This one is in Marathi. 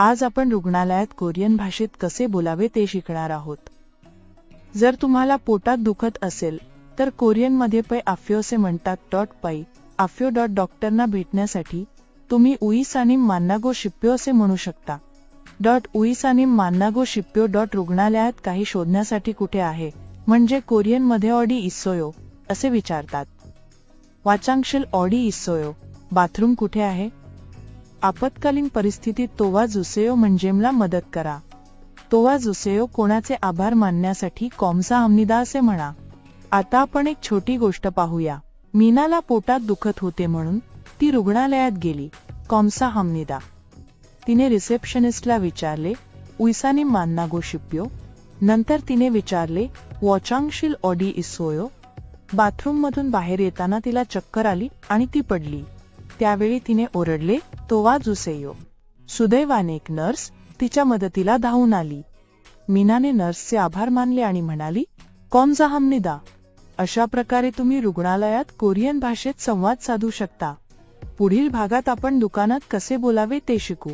आज आपण रुग्णालयात कोरियन भाषेत कसे बोलावे ते शिकणार आहोत. जर तुम्हाला पोटात दुखत असेल तर कोरियनमध्ये पै आफ्यो असे म्हणतात डॉट पै आफ्यो डॉट डॉक्टरना भेटण्यासाठी तुम्ही उईसानिम मान्नागो शिप्यो असे म्हणू शकता. डॉट उईसानिम मान्नागो शिप्यो डॉट रुग्णालयात काही शोधण्यासाठी कुठे आहे म्हणजे कोरियनमध्ये ऑडी इसोयो असे विचारतात. वाचांक्षल ऑडी इसोयो बाथरूम कुठे आहे? आपत्कालीन परिस्थितीत तोवा जुसेयो म्हणजेमला मदत करा. तोवा जुसेयो कोणाचे आभार मानण्यासाठी कॉमसा हमनिदा असे म्हणा. आता आपण एक छोटी गोष्ट पाहूया. मीनाला पोटात दुखत होते म्हणून ती रुग्णालयात गेली. कॉमसा हमनिदा. तिने रिसेप्शनिस्टला विचारले उईसानी मान्ना गोशिप्यो नंतर तिने विचारले वॉचांगशील ऑडी इसोयो? बाथरूममधून बाहेर येताना तिला चक्कर आली आणि ती पडली. त्यावेळी तिने ओरडले तोवा जुसेयो. सुदैवाने एक नर्स तिच्या मदतीला धावून आली. मीनाने नर्सचे आभार मानले आणि म्हणाली कौन जा हमनिदा अशा प्रकारे तुम्ही रुग्णालयात कोरियन भाषेत संवाद साधू शकता. पुढील भागात आपण दुकानात कसे बोलावे ते शिकू.